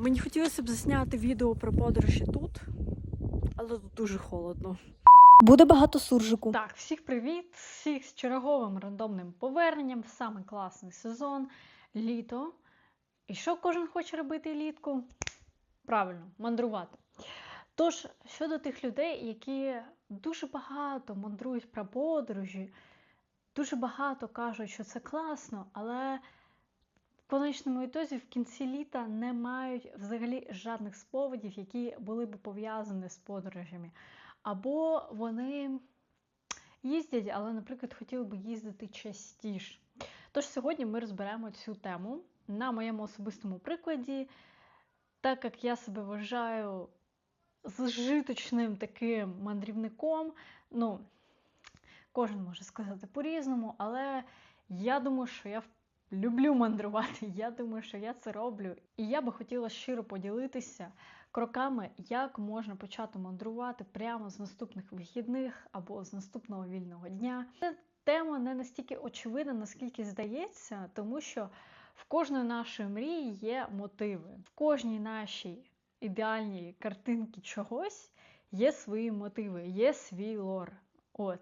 Мені хотілося б засняти відео про подорожі тут, але тут дуже холодно. Буде багато суржику. Так, всіх привіт! Всіх з черговим рандомним поверненням в самий класний сезон літо. І що кожен хоче робити літку? Правильно, мандрувати. Тож, щодо тих людей, які дуже багато мандрують про подорожі, дуже багато кажуть, що це класно, але конечному ітозі в кінці літа не мають взагалі жодних сповідів, які були б пов'язані з подорожами. Або вони їздять, але, наприклад, хотіли б їздити частіше. Тож сьогодні ми розберемо цю тему на моєму особистому прикладі, так як я себе вважаю зжиточним таким мандрівником. Ну, кожен може сказати по-різному, але я думаю, що я люблю мандрувати. Я думаю, що я це роблю. І я би хотіла щиро поділитися кроками, як можна почати мандрувати прямо з наступних вихідних або з наступного вільного дня. Це тема не настільки очевидна, наскільки здається, тому що в кожної нашої мрії є мотиви. В кожній нашій ідеальній картинці чогось є свої мотиви, є свій лор. От.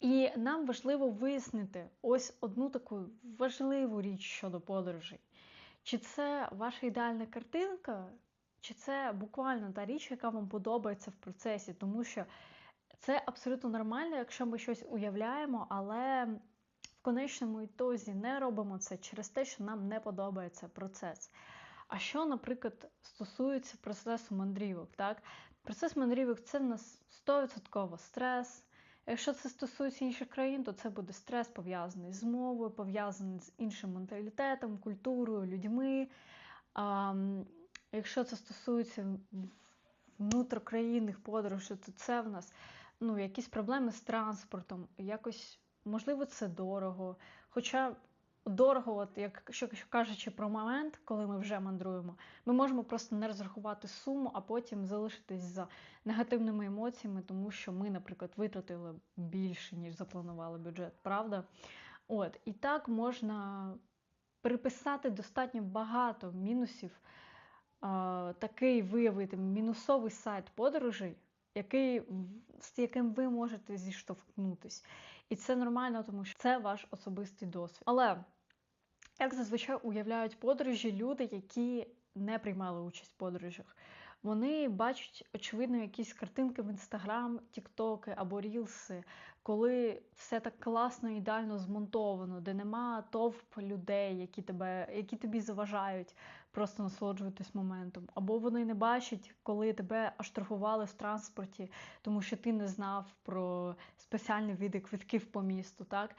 І нам важливо вияснити ось одну таку важливу річ щодо подорожей. Чи це ваша ідеальна картинка, чи це буквально та річ, яка вам подобається в процесі, тому що це абсолютно нормально, якщо ми щось уявляємо, але в конечному ітозі не робимо це через те, що нам не подобається процес. А що, наприклад, стосується процесу мандрівок, так? Процес мандрівок це в нас 100% стрес. Якщо це стосується інших країн, то це буде стрес пов'язаний з мовою, пов'язаний з іншим менталітетом, культурою, людьми. А, якщо це стосується внутрокраїнних подорожей, то це в нас ну, якісь проблеми з транспортом, якось, можливо, це дорого. Хоча дорого, от як якщо кажучи про момент, коли ми вже мандруємо, ми можемо просто не розрахувати суму, а потім залишитись за негативними емоціями, тому що ми, наприклад, витратили більше, ніж запланували бюджет, правда? От, І так можна приписати достатньо багато мінусів, а, такий виявити мінусовий сайт подорожей, який, з яким ви можете зіштовхнутись. І це нормально, тому що це ваш особистий досвід. Але як зазвичай уявляють подорожі люди, які не приймали участь в подорожах. Вони бачать, очевидно, якісь картинки в інстаграм, тіктоки або рілси, коли все так класно ідеально змонтовано, де нема товп людей, які тебе, які тобі заважають просто насолоджуватись моментом. Або вони не бачать, коли тебе оштрафували в транспорті, тому що ти не знав про спеціальні види квитків по місту. так?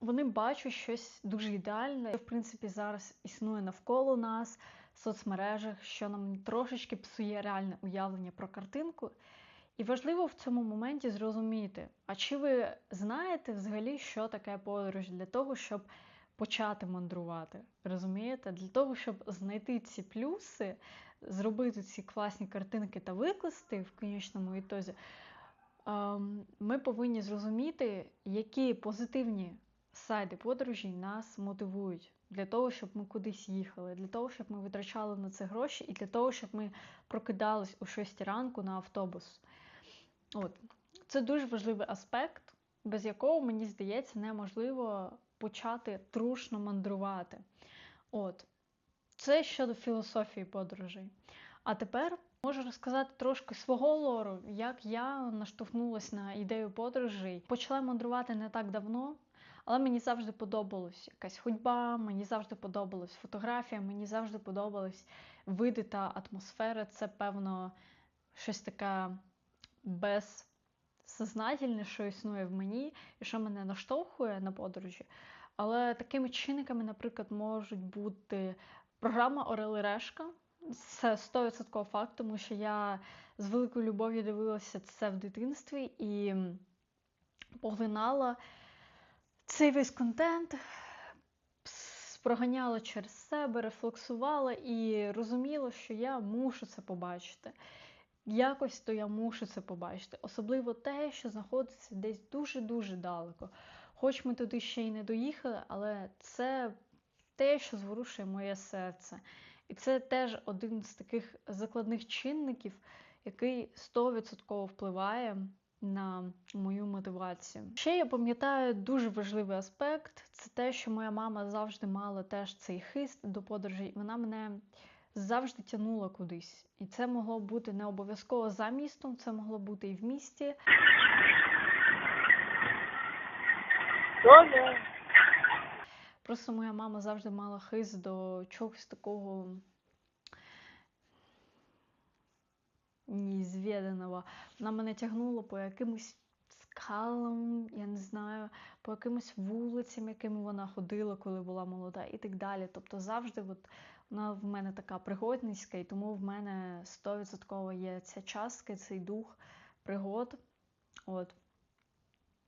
Вони бачать щось дуже ідеальне, в принципі, зараз існує навколо нас в соцмережах, що нам трошечки псує реальне уявлення про картинку. І важливо в цьому моменті зрозуміти, а чи ви знаєте взагалі, що таке подорож для того, щоб почати мандрувати? Розумієте? Для того, щоб знайти ці плюси, зробити ці класні картинки та викласти в конечному ітозі, ем, ми повинні зрозуміти, які позитивні сайти подорожі нас мотивують для того, щоб ми кудись їхали, для того, щоб ми витрачали на це гроші, і для того, щоб ми прокидались о 6 ранку на автобус. От. Це дуже важливий аспект, без якого, мені здається, неможливо почати трушно мандрувати. От. Це щодо філософії подорожей. А тепер можу розказати трошки свого лору, як я наштовхнулася на ідею подорожей. Почала мандрувати не так давно. Але мені завжди подобалась якась ходьба, мені завжди подобалась фотографія, мені завжди подобались види та атмосфера. Це, певно, щось таке безсознательне, що існує в мені, і що мене наштовхує на подорожі. Але такими чинниками, наприклад, можуть бути програма Орел і Решка. Це 100% факт, тому що я з великою любов'ю дивилася це в дитинстві і поглинала цей весь контент проганяла через себе, рефлексувала і розуміла, що я мушу це побачити. Якось то я мушу це побачити. Особливо те, що знаходиться десь дуже-дуже далеко. Хоч ми туди ще й не доїхали, але це те, що зворушує моє серце. І це теж один з таких закладних чинників, який 100% впливає на мою мотивацію. Ще я пам'ятаю дуже важливий аспект це те, що моя мама завжди мала теж цей хист до подорожей, вона мене завжди тягнула кудись. І це могло бути не обов'язково за містом, це могло бути і в місті. Просто моя мама завжди мала хист до чогось такого неізвіданого. Вона мене тягнула по якимось скалам, я не знаю, по якимось вулицям, якими вона ходила, коли була молода, і так далі. Тобто завжди от вона в мене така пригодницька, і тому в мене 100% є ця частка, цей дух пригод. От.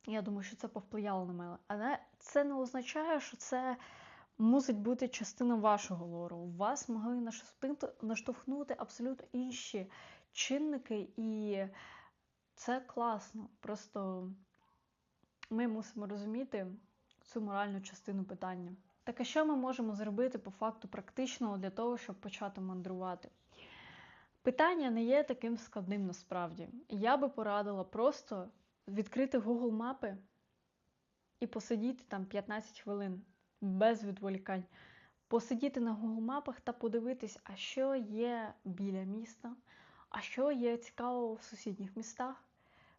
Я думаю, що це повпливало на мене. Але це не означає, що це мусить бути частина вашого лору. Вас могли наштовхнути абсолютно інші чинники, і це класно. Просто ми мусимо розуміти цю моральну частину питання. Так а що ми можемо зробити по факту практичного для того, щоб почати мандрувати? Питання не є таким складним насправді. Я би порадила просто відкрити Google мапи і посидіти там 15 хвилин без відволікань. Посидіти на Google мапах та подивитись, а що є біля міста, а що є цікавого в сусідніх містах,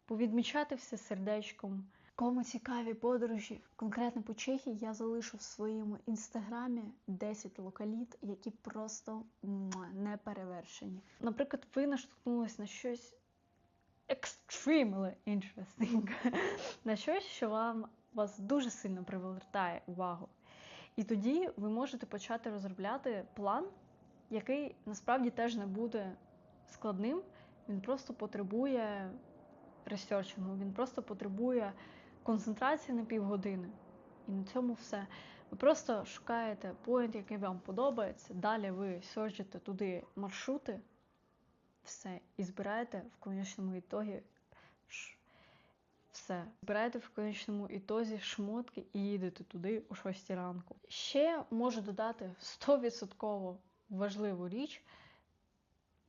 повідмічати все сердечком. Кому цікаві подорожі, конкретно по Чехії, я залишу в своєму інстаграмі 10 локаліт, які просто не перевершені. Наприклад, ви наштовхнулись на щось extremely interesting, на щось, що вам вас дуже сильно привертає увагу. І тоді ви можете почати розробляти план, який насправді теж не буде складним. Він просто потребує ресерчингу, він просто потребує концентрації на півгодини. І на цьому все. Ви просто шукаєте поінт, який вам подобається. Далі ви серчите туди маршрути, все, і збираєте в конечному ітогі ш- все. Збираєте в конечному ітозі шмотки і їдете туди о 6 ранку. Ще можу додати 100% важливу річ.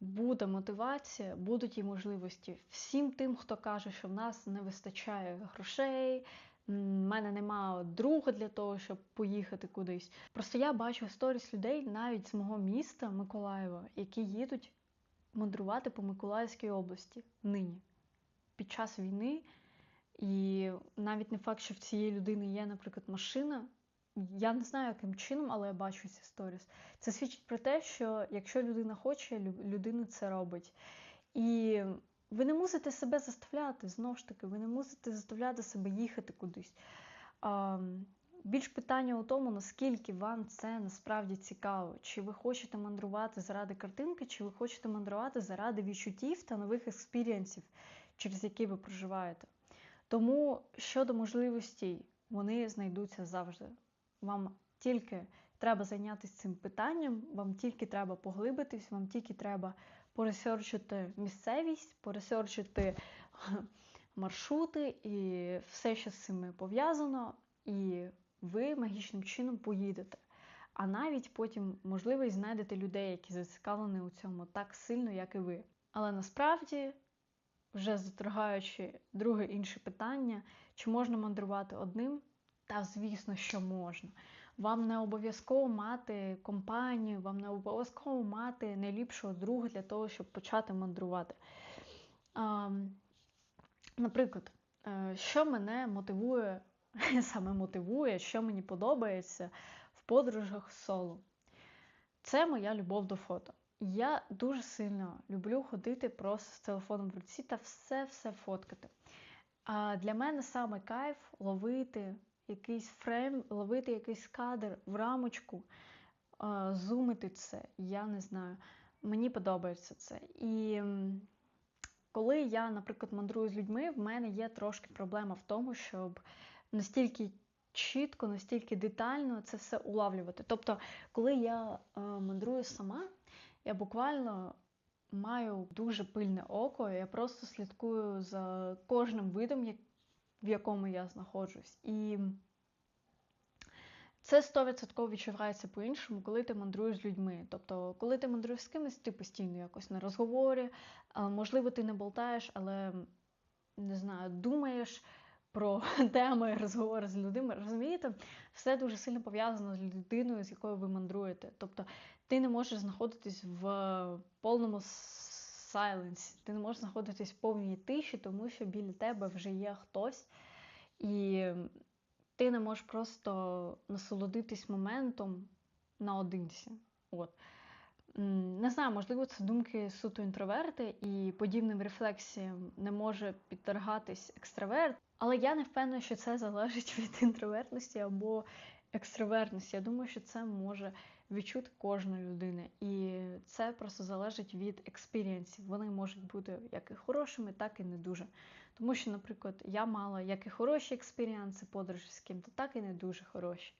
Буде мотивація, будуть і можливості всім тим, хто каже, що в нас не вистачає грошей, в мене немає друга для того, щоб поїхати кудись. Просто я бачу сторіс людей навіть з мого міста Миколаєва, які їдуть мандрувати по Миколаївській області нині під час війни. І навіть не факт, що в цієї людини є, наприклад, машина. Я не знаю, яким чином, але я бачу ці сторіс. Це свідчить про те, що якщо людина хоче, людина це робить. І ви не мусите себе заставляти, знову ж таки, ви не мусите заставляти себе їхати кудись. Більш питання у тому, наскільки вам це насправді цікаво. Чи ви хочете мандрувати заради картинки, чи ви хочете мандрувати заради відчуттів та нових експірієнсів, через які ви проживаєте. Тому щодо можливостей, вони знайдуться завжди. Вам тільки треба зайнятися цим питанням, вам тільки треба поглибитись, вам тільки треба поресерчити місцевість, поресерчити маршрути і все, що з цим пов'язано, і ви магічним чином поїдете. А навіть потім, можливо, знайдете людей, які зацікавлені у цьому так сильно, як і ви. Але насправді, вже заторгаючи друге інше питання, чи можна мандрувати одним? Та звісно, що можна. Вам не обов'язково мати компанію, вам не обов'язково мати найліпшого друга для того, щоб почати мандрувати. Наприклад, е, що мене мотивує, саме мотивує, що мені подобається в подорожах соло. Це моя любов до фото. Я дуже сильно люблю ходити просто з телефоном в руці та все-все фоткати. А для мене саме кайф ловити якийсь фрейм, ловити якийсь кадр в рамочку, зумити це. Я не знаю. Мені подобається це. І коли я, наприклад, мандрую з людьми, в мене є трошки проблема в тому, щоб настільки чітко, настільки детально це все улавлювати. Тобто, коли я е, мандрую сама, я буквально маю дуже пильне око, я просто слідкую за кожним видом, в якому я знаходжусь. І Це 100% відчувається по-іншому, коли ти мандруєш з людьми. Тобто, коли ти мандруєш з кимось, ти постійно якось на розговорі, можливо, ти не болтаєш, але не знаю, думаєш про теми розговори з людьми. Розумієте, все дуже сильно пов'язано з людиною, з якою ви мандруєте. Тобто ти не можеш знаходитись в повному сайленсі, ти не можеш знаходитись в повній тиші, тому що біля тебе вже є хтось, і ти не можеш просто насолодитись моментом наодинці. От. Не знаю, можливо, це думки суто інтроверти, і подібним рефлексіям не може підтергатись екстраверт. Але я не впевнена, що це залежить від інтровертності або екстравертності. Я думаю, що це може відчути кожна людина. І це просто залежить від експірієнсів. Вони можуть бути як і хорошими, так і не дуже. Тому що, наприклад, я мала як і хороші експірієнси подорожі з ким-то, так і не дуже хороші.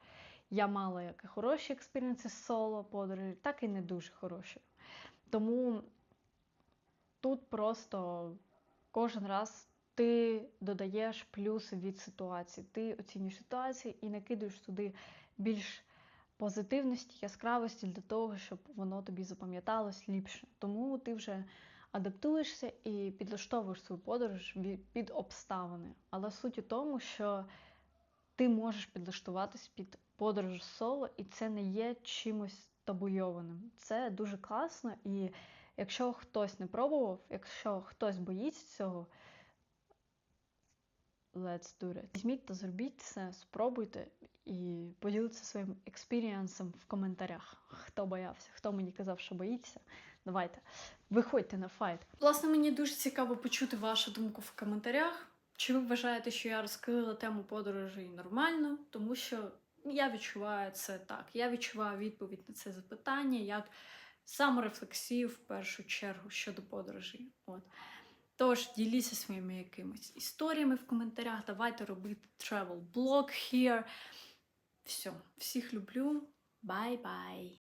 Я мала як і хороші експірієнси соло подорожі, так і не дуже хороші. Тому тут просто кожен раз ти додаєш плюси від ситуації. Ти оцінюєш ситуацію і накидуєш туди більш позитивності, яскравості для того, щоб воно тобі запам'яталось ліпше. Тому ти вже адаптуєшся і підлаштовуєш свою подорож під обставини. Але суть у тому, що ти можеш підлаштуватись під подорож соло, і це не є чимось табуйованим. Це дуже класно, і якщо хтось не пробував, якщо хтось боїться цього, let's do it. Візьміть та зробіть це, спробуйте і поділіться своїм експірієнсом в коментарях. Хто боявся, хто мені казав, що боїться. Давайте, виходьте на файт. Власне, мені дуже цікаво почути вашу думку в коментарях. Чи ви вважаєте, що я розкрила тему подорожей нормально? Тому що я відчуваю це так. Я відчуваю відповідь на це запитання як саморефлексію в першу чергу щодо подорожей. От. Тож діліться своїми якимись історіями в коментарях. Давайте робити travel blog here. Все, всіх люблю. Бай-бай!